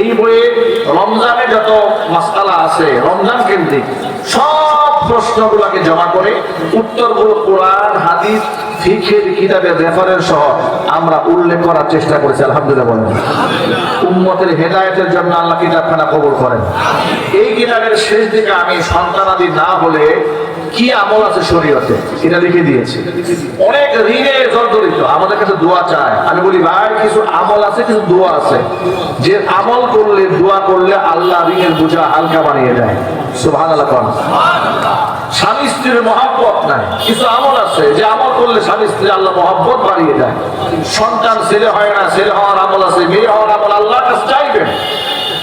এই বইয়ে রমজানে যত মাসালা আছে, রমজান কেন্দ্রিক, সব প্রশ্নগুলোকে জমা করে উত্তরগুলো কোরআন, হাদিস সহ আমরা উল্লেখ করার চেষ্টা করেছি, আলহামদুলিল্লাহ জন্য আল্লাহ করেন। এই আমি সন্তানাদি না হলে কি আমল আছে শরীয়তে? এটা লিখে দিয়েছি। অনেক ঋণে জর্জরিত। আমাদের কাছে দোয়া চায়। আমি বলি, ভাই, কিছু আমল আছে, কিছু দোয়া আছে। যে আমল করলে, দোয়া করলে আল্লাহ ঋণের বোঝা হালকা বানিয়ে দেয়। আল্লাহ স্বামী স্ত্রীর মহাব্বত নাই। কিছু আমল আছে, যে আমল করলে স্বামী স্ত্রী আল্লাহ মহাব্বত বাড়িয়ে দেয়। সন্তান ছেলে হয় না, ছেলে হওয়ার আমল আছে, মেয়ে হওয়ার আমল আল্লাহর কাছে চাইবেন।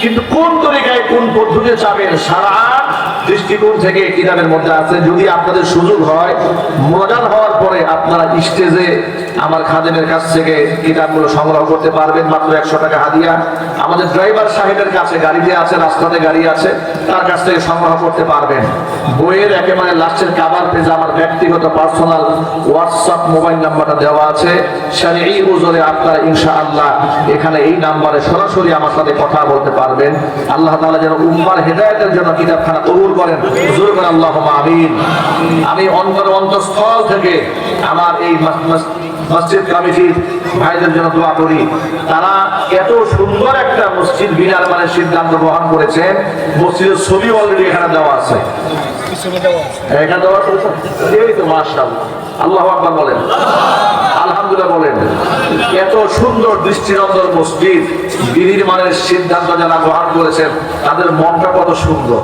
কিন্তু কোন তরিকায় কোন পদ্ধতি চাবেন? সারা দৃষ্টিকোণ থেকে কিতাবের মধ্যে আছে। যদি আপনাদের সুযোগ হয়, মজার হওয়ার পরে আপনারা স্টেজে আমার খাদেমের কাছ থেকে কিতাবগুলো সংগ্রহ করতে পারবেন, মাত্র একশো টাকা হাদিয়া। আমাদের ড্রাইভার সাহেবের কাছে গাড়িতে আছে, রাস্তাতে গাড়ি আছে, তার কাছ থেকে সংগ্রহ করতে পারবেন। বইয়ের একেবারে লাস্টের কাবার পেজে আমার ব্যক্তিগত পার্সোনাল হোয়াটসঅ্যাপ মোবাইল নাম্বারটা দেওয়া আছে। সারি এই ওজনে আপনারা ইনশাআল্লাহ এখানে এই নাম্বারে সরাসরি আমার সাথে কথা বলতে পারবেন। আল্লাহ তাআলা যেন উম্মার হেদায়েতের জন্য কিতাবখানা কবুল করেন। হুজুর করেন আল্লাহুম্মা আমিন। আমি অন্তর অন্তঃস্থল থেকে আমার এই মাস- মাস- মসজিদ কমিটির ভাইদের জন্য দোয়া করি। তারা এত সুন্দর একটা মসজিদ বিনার মানে সিদ্ধান্ত গ্রহণ করেছেন মসজিদের ছবি অলরেডি এখানে দেওয়া আছে? এখানে দেওয়া আছে? এই তো মাশাআল্লাহ। আল্লাহ আকবার বলেন। আলহামদুলিল্লাহ বলেন, এত সুন্দর দৃষ্টিনন্দন মসজিদ, বিনির্মাণের সিদ্ধান্ত যারা গ্রহণ করেছেন, তাদের মনটা কত সুন্দর।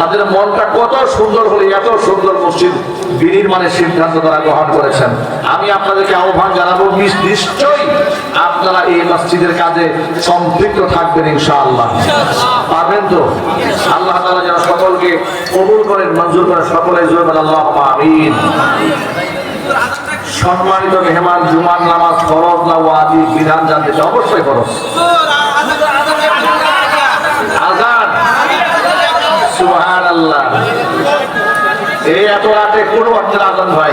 তাদের মনটা কত সুন্দর হলে, এত সুন্দর মসজিদ, বিনির্মাণের সিদ্ধান্ত তারা গ্রহণ করেছেন। আমি আপনাদেরকে আহ্বান জানাব নিশ্চয়ই আপনারা এই মসজিদের কাজে সম্পৃক্ত থাকবেন ইনশাআল্লাহ। পারবেন তো? আল্লাহ তাআলা যেন সকলকে কবুল করেন, মঞ্জুর করেন, সকলে জোর আল্লাহ আমিন। সম্মানিত মেহমান, জুমার নামাজ ফরজ না ওয়াজিব বিধান জানতে অবশ্যই ফরজ। এই এত রাতে কোন অর্থের আজান ভাই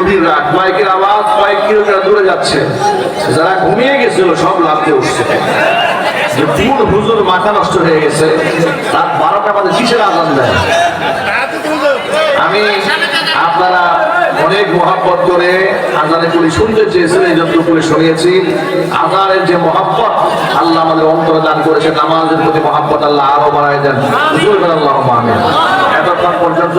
গভীর রাত, মাইকের আওয়াজ, কয়েক কিলোমিটার দূরে যাচ্ছে। যারা ঘুমিয়ে গেছিল, সব লাভতে উঠছে। কোন হুজুর মাথা নষ্ট হয়ে গেছে, রাত বারোটা বাজে, কিসের আজান দেয়? আমি আপনারা অনেক মহাব্বত করে আজানে পুলি শুনতে চেয়েছেন, এই জন্য পুলি শুনিয়েছি। আজানের যে মহাব্বত, আল্লাহ আমাদের অন্তরে দান করেছে নামাজের প্রতি মহাব্বত আল্লাহ আরও বাড়ায় দেন। আল্লাহ এতক্ষণ পর্যন্ত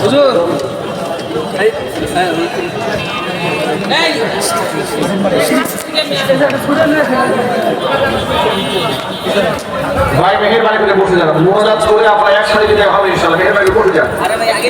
হুজুর। ভাই মেহেরবানি করে বসে যান। মোনাজাত করে আপনারা একসাথে দেখা হবে ইনশাআল্লাহ। মেহেরবানি করে বসে যান আরে ভাই আগে